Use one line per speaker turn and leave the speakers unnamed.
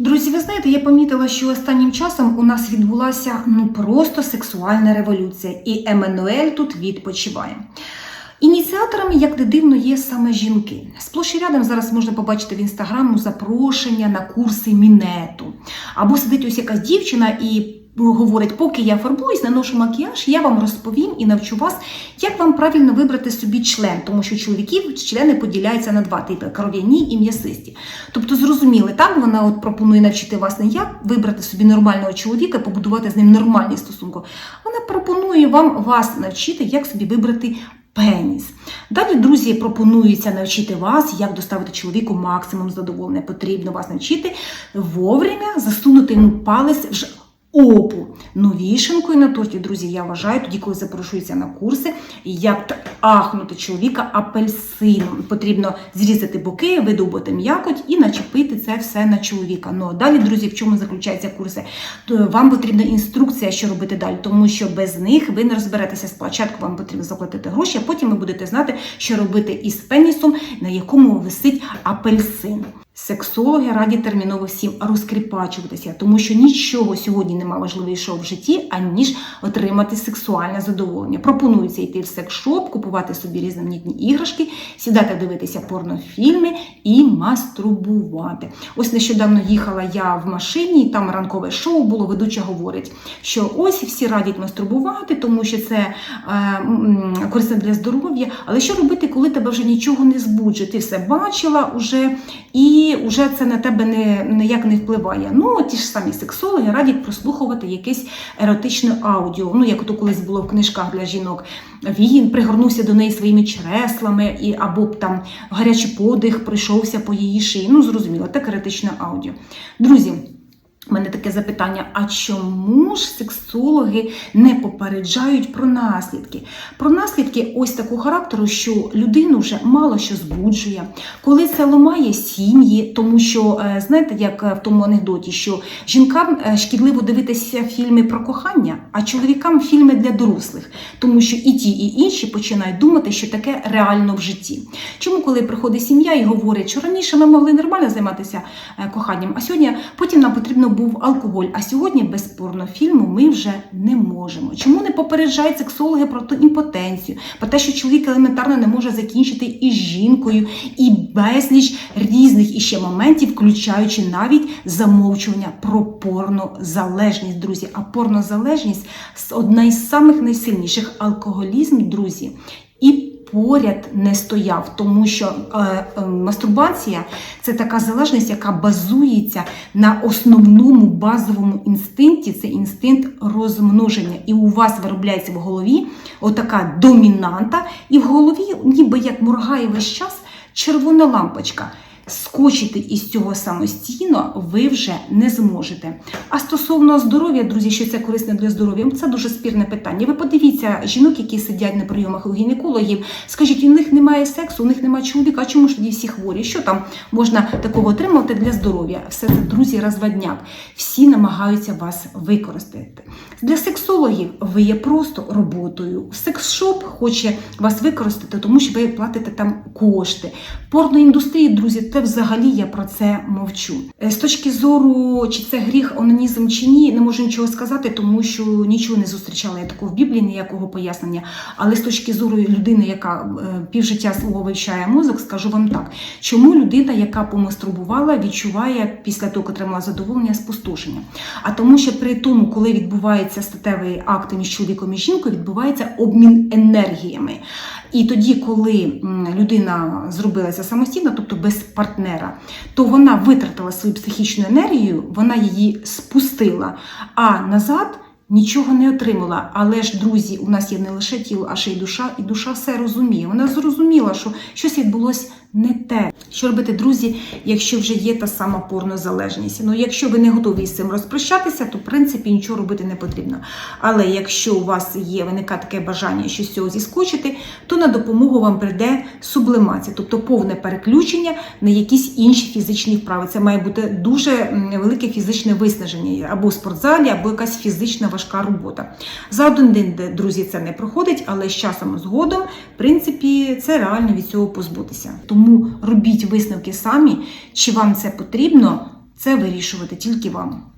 Друзі, ви знаєте, я помітила, що останнім часом у нас відбулася ну просто сексуальна революція, і Еммануель тут відпочиває. Ініціаторами, як не дивно, є саме жінки. Сплош і рядом зараз можна побачити в інстаграму запрошення на курси мінету. Або сидить ось якась дівчина і говорить, поки я фарбуюсь, наношу макіяж, я вам розповім і навчу вас, як вам правильно вибрати собі член, тому що чоловіків члени поділяються на два типи кров'яні і м'ясисті. Тобто, зрозуміли, там вона от пропонує навчити вас не як вибрати собі нормального чоловіка, побудувати з ним нормальні стосунки. Вона пропонує вам вас навчити, як собі вибрати. Пеніс. Далі, друзі, пропонується навчити вас, як доставити чоловіку максимум задоволення. Потрібно вас навчити вовремя засунути йому палець опу. Ну, вішенкою на торті, друзі, я вважаю, тоді, коли запрошується на курси, як ахнути чоловіка апельсином. Потрібно зрізати боки, видобути м'якоть і начепити це все на чоловіка. Ну а далі, друзі, в чому заключаються курси? То вам потрібна інструкція, що робити далі, тому що без них ви не розберетеся. Спочатку вам потрібно заплатити гроші, а потім ви будете знати, що робити із пенісом, на якому висить апельсин. Сексологи радять терміново всім розкріпачуватися, тому що нічого сьогодні нема важливішого в житті, аніж отримати сексуальне задоволення. Пропонується йти в секс-шоп, купувати собі різноманітні іграшки, сідати дивитися порнофільми і мастурбувати. Ось нещодавно їхала я в машині, там ранкове шоу було. Ведуча говорить, що ось всі радять мастурбувати, тому що це е, корисно для здоров'я. Але що робити, коли тебе вже нічого не збуджує? Ти все бачила уже і вже це на тебе не ніяк не впливає. Ну, ті ж самі сексологи радять прослухувати якесь еротичне аудіо. Ну, як то колись було в книжках для жінок. Він пригорнувся до неї своїми чреслами, і або б там гарячий подих пройшовся по її шиї. Ну, зрозуміло, так еротичне аудіо. Друзі. У мене таке запитання: а чому ж сексологи не попереджають про наслідки? Про наслідки ось такого характеру, що людину вже мало що збуджує, коли це ламає сім'ї, тому що е, знаєте, як е, в тому анекдоті, що жінкам е, шкідливо дивитися фільми про кохання, а чоловікам фільми для дорослих, тому що і ті, і інші починають думати, що таке реально в житті. Чому, коли приходить сім'я і говорять, що раніше ми могли нормально займатися коханням, а сьогодні потім нам потрібно був алкоголь. А сьогодні без порнофільму ми вже не можемо. Чому не попереджають сексологи про ту імпотенцію, про те, що чоловік елементарно не може закінчити із жінкою, і безліч різних іще моментів, включаючи навіть замовчування про порнозалежність, друзі. А порнозалежність одна із самих найсильніших алкоголізм, друзі. І поряд не стояв, тому що е, е, мастурбація це така залежність, яка базується на основному базовому інстинкті, це інстинкт розмноження. І у вас виробляється в голові отака домінанта, і в голові, ніби як моргає весь час червона лампочка. Скочити із цього самостійно ви вже не зможете. А стосовно здоров'я, друзі, що це корисно для здоров'я, це дуже спірне питання. Ви подивіться жінок, які сидять на прийомах у гінекологів, скажіть, у них немає сексу, у них немає чоловіка, а чому ж тоді всі хворі? Що там можна такого отримати для здоров'я? Все це, друзі, розводняк. Всі намагаються вас використати. Для сексологів ви є просто роботою. Секс-шоп хоче вас використати, тому що ви платите там кошти. Порноіндустрії, друзі, це взагалі я про це мовчу. Е, З точки зору, чи це гріх, онанізм чи ні, не можу нічого сказати, тому що нічого не зустрічала я такого в Біблії, ніякого пояснення. Але з точки зору людини, яка е, півжиття свого вивчає мозок, скажу вам так: чому людина, яка помастурбувала, відчуває після того, як отримала задоволення, спустошення? А тому, що при тому, коли відбувається статевий акт між чоловіком і жінкою, відбувається обмін енергіями. І тоді, коли людина зробила це самостійно, тобто без партнера, то вона витратила свою психічну енергію, вона її спустила, а назад. Нічого не отримала, але ж, друзі, у нас є не лише тіло, а ще й душа, і душа все розуміє. Вона зрозуміла, що щось відбулось не те. Що робити, друзі, якщо вже є та сама порнозалежність? Ну, якщо ви не готові з цим розпрощатися, то в принципі нічого робити не потрібно. Але якщо у вас є виникає таке бажання, що з цього зіскочити, то на допомогу вам прийде сублимація, тобто повне переключення на якісь інші фізичні вправи. Це має бути дуже велике фізичне виснаження, або в спортзалі, або якась фізична важка робота. За один день, друзі, це не проходить, але з часом згодом, в принципі, це реально від цього позбутися. Тому робіть висновки самі, чи вам це потрібно. Це вирішувати тільки вам.